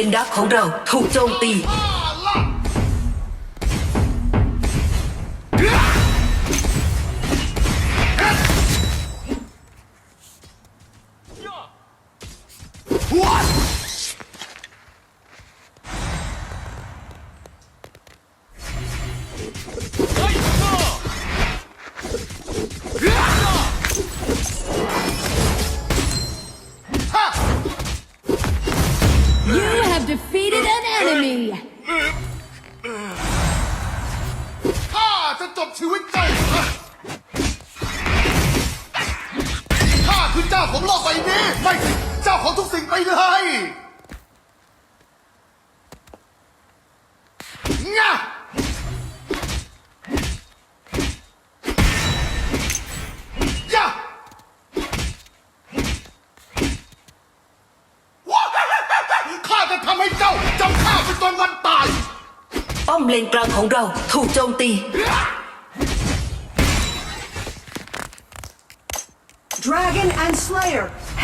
เลนดักของเราถูกโจมตี ไม่เจ้าของทุกสิ่งไปเลยงะป้อมเลนกลางของเราถูกโจมตี Dragon and Slayer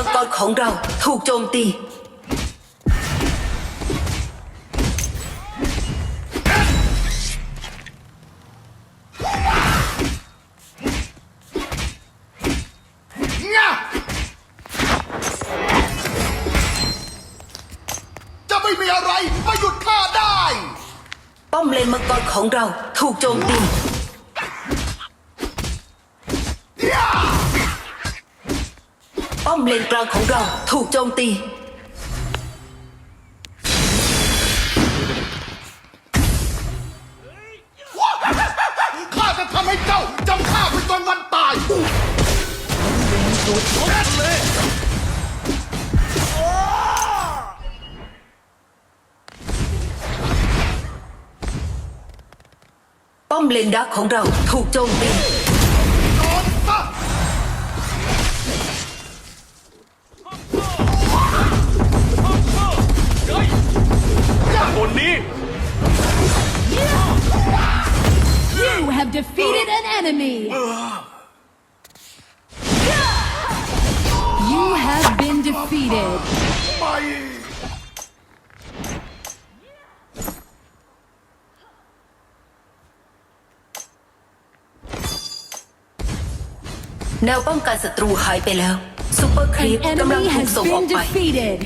มเลนมังกรของเราถูกโจมตีงะจะไม่มีอะไรมาหยุดข้าได้ ป้อมเลนมังกรของเราถูกโจมตี ยะ ป้อ มเลนกลางของเรา ถูกโจมตี ข้าจะทำให้เจ้าจำข้าเป็นตนวันตายป้อมเลนดักของเราถูกโจมตี enemy. You have been defeated. ไม่ แนวป้องกันศัตรูหายไปแล้วซูเปอร์ครีป An กำลัง enemy ถูก has ส่งออก been ไป defeated.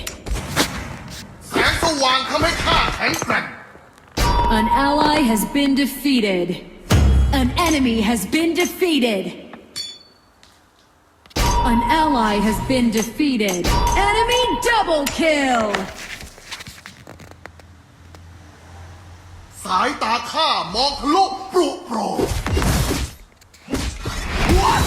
แสงสว่างทำให้ข้าแข็งแกร่ง An ally has been defeated. An enemy has been defeated. An ally has been defeated. Enemy double kill. สายตาข้ามองทะลุปรุโปร่ง What?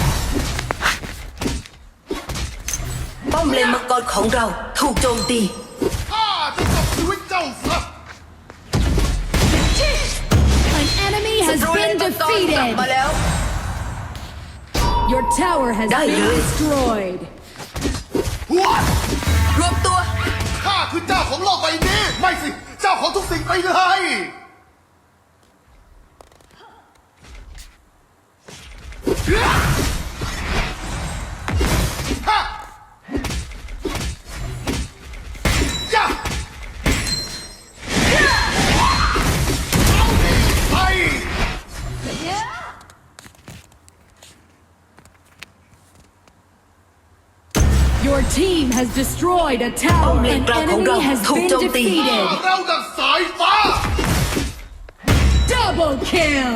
ป้อมเลนมังกรของเราถูกโจมตี has ตรูเลน been มังกรกลับมา defeated. แล้ว Your tower has Dai been lưới. destroyed. What? รวมตัว ข้าคือเจ้าของโลกใบนี้ ไม่สิ เจ้าของทุกสิ่งไปเลย ฮะ has destroyed a tower. Ông An liền ra không enemy đâu, has thuộc been trong tiền. ข้า defeated. เราดังสายฟ้า Double kill.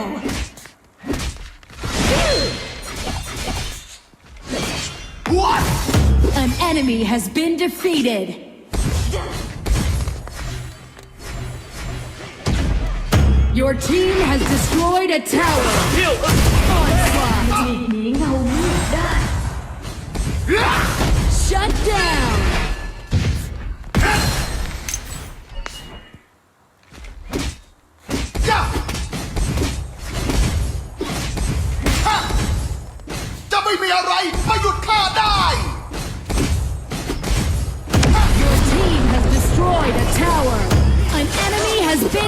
What? An enemy has been defeated. Your team has destroyed a tower. เที่ยว Onslaught.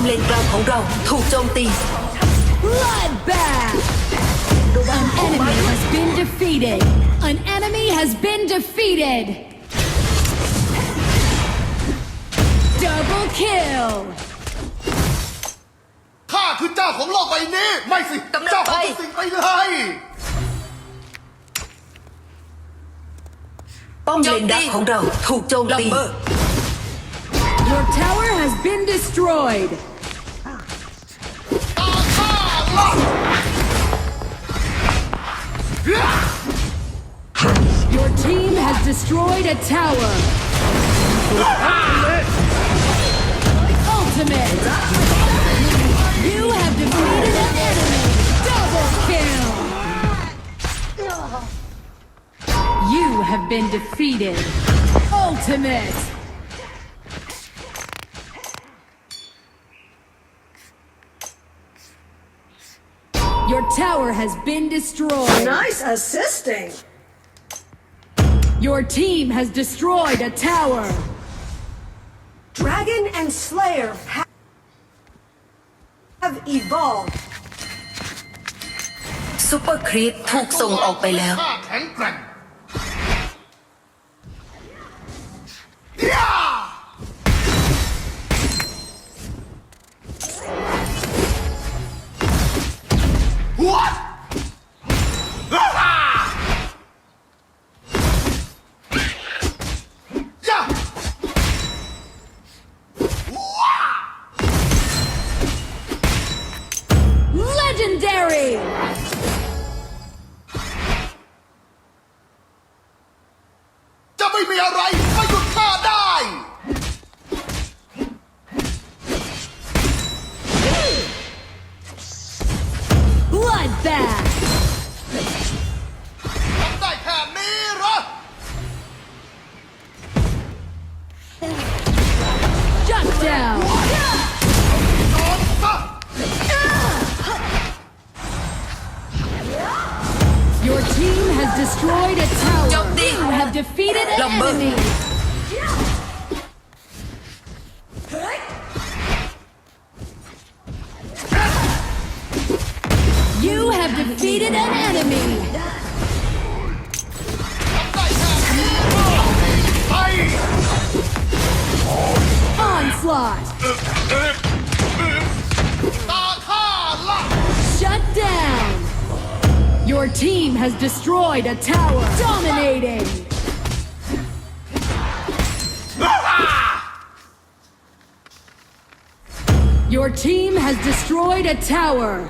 เหรอข้าจะจบชีวิตเจ้าซะ ป้อมเลนกลางของเราถูกโจมตี Bloodbath. An enemy has been defeated. An enemy has been defeated. Double kill. ข้าคือเจ้าของโลกใบนี้ ไม่สิ กำลัง เจ้าของ ไป ทุกสิ่งไปเลย ป้อมเลนดักของเราถูกโจมตี Your tower has been destroyed. Your team has destroyed a tower. Ultimate. You have defeated an enemy. Double kill. You have been defeated. Ultimate. tower has been destroyed. Nice assisting. Your team has destroyed a tower. Dragon and Slayer ha- have evolved. ซูเปอร์ครีปถูกส่งออกไปแล้ว ข้าแข็งแกร่ง doing me a right. defeated an enemy. Onslaught. Shut down. Your team has destroyed a tower. Dominating. Your team has destroyed a tower.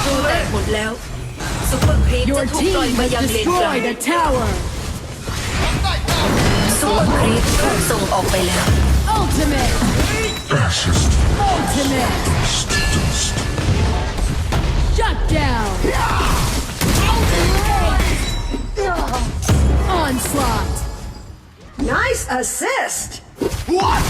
รูแตกหมดแล้วซูเปอร์ครีป Your จะถูกปล่อย team มา has ยังเลนกลาง destroyed a tower. ทำได้แค่นี้ ซูเปอร์ครีปถูกส่งออกไปแล้ว Ultimate. Fascist Ultimate. dust. Shut down. Onslaught. Nice assist. What?